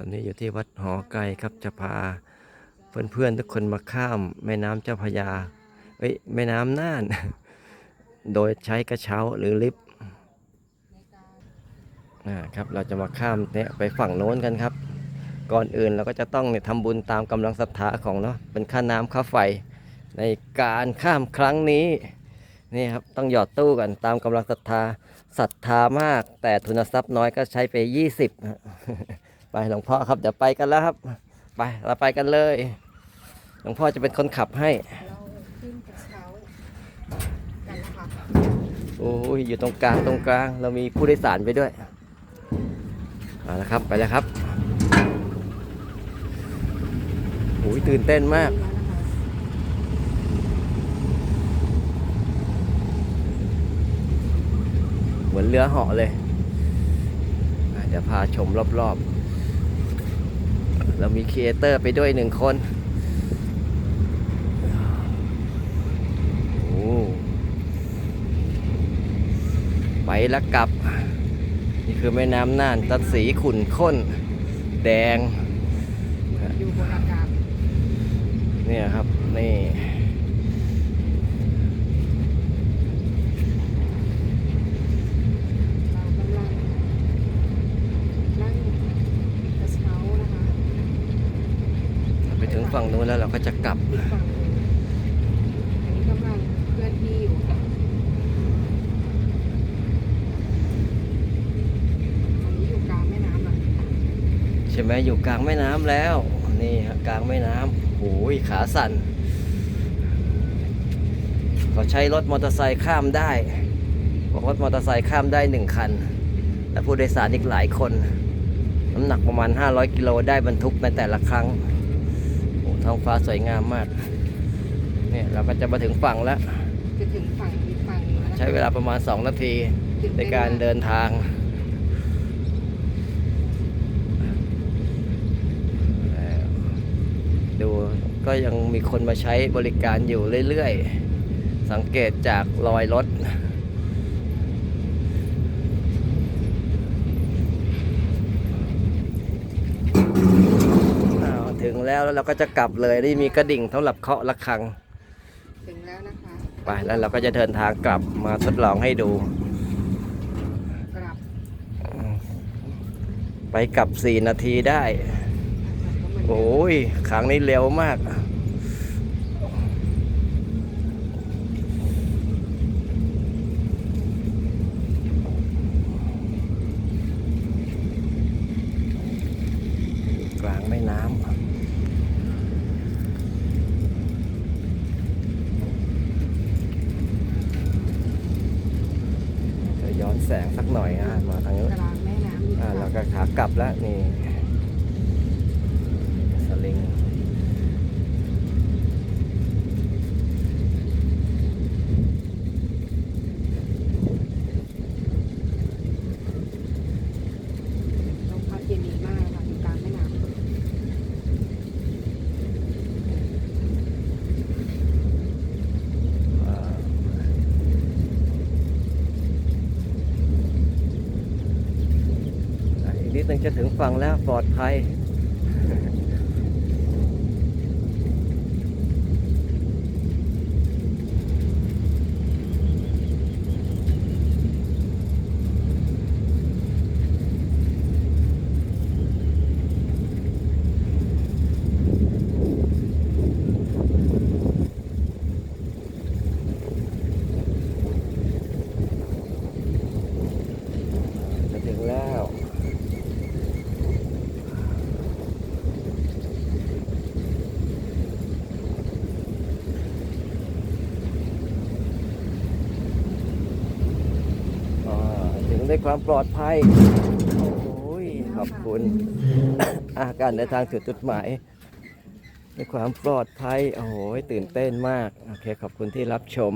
ตอนนี้อยู่ที่วัดหอไกลครับจะพาเพื่อนๆทุกคนมาข้ามแม่น้ำเจ้าพยาเอ้ยแม่น้ำน่าน โดยใช้กระเช้าหรือลิฟต์นะครับเราจะมาข้ามเนี่ยไปฝั่งโน้นกันครับ ก่อนอื่นเราก็จะต้องเนี่ยทำบุญตามกำลังศรัทธาของเนาะเป็นค่าน้ำค่าไฟ ในการข้ามครั้งนี้นี่ครับต้องหยอดตู้กันตามกำลังศรัทธาศรัทธามาก แต่ทุนทรัพย์น้อยก็ใช้ไป 20ฮะ ไปหลวงพ่อครับ เดี๋ยวไปกันแล้วครับ ไปเราไปกันเลย หลวงพ่อจะเป็นคนขับให้ เราขึ้นกระเช้ากันนะคะโอ้ยอยู่ตรงกลางตรงกลาง เรามีผู้โดยสารไปด้วยเอาละครับไปแล้วครับโอ้ยตื่นเต้นมาก เหมือนเรือเหาะเลยเดี๋ยวพาชมรอบๆ เรามีครีเอเตอร์ไปด้วยหนึ่งคนโอ้ไปแล้วกลับ นี่คือแม่น้ำน่านตัดสีขุ่นข้น แดงอยู่บนอากาศเนี่ยครับ นี่ เรากำลังนั่งกระเช้านะคะ ไปถึง ฝั่งนู้นแล้วเราก็จะกลับ ฝั่งหนึ่งอันนี้กำลังเคลื่อนที่อยู่ค่ะอันนี้อยู่กลางแม่น้ำอะใช่ไหมอยู่กลางแม่น้ำแล้ว นี่ฮะกลางแม่น้ำโอ้ยขาสั่นเขาใช้รถมอเตอร์ไซค์ข้ามได้บอกรถมอเตอร์ไซค์ข้ามได้หนึ่งคัน และผู้โดยสารอีกหลายคน น้ำหนักประมาณ 500 กิโลได้บรรทุกในแต่ละครั้ง ท้องฟ้าสวยงามมาก เนี่ยเราก็จะมาถึงฝั่งแล้ว จะถึงฝั่งอีกฝั่งหนึ่งแล้วนะคะใช้เวลาประมาณ 2 นาทีตื่ในต้การมเดินทางแล้วดูก็ยังมีคนมาใช้บริการอยู่เรื่อยๆ สังเกตจากรอยรถ อ้าวถึง แล้วแล้วเราก็จะกลับเลยนี่มีกระดิ่งสำหรับเคาะระฆัง ถึงแล้วนะคะไปแล้วเราก็จะเดินทางกลับมาทดลองให้ดู กลับไปกลับ 4 นาทีได้ โอ้ยครั้งนี้เร็วมากกลางแม่น้ำจะย้อนแสงสัก หน่อยอะมาทางนู้นกลางแม่น้ำอีกอ่าค่ะแล้วก็ขากลับแล้วนี่สลิง ลมพัดเย็นดีมากค่ะอยู่กลางแม่น้ำ อ่า ดนึงจะถึงฝั่งแล้วปลอดภัย จะถึงแล้ว อ่าถึง ด้วยความปลอดภัย โอ้ยขอบคุณ อาการเดินทางถึงจุดหมายด้วยความปลอดภัย โอ้โหตื่นเต้นมาก โอเค ขอบคุณที่รับชม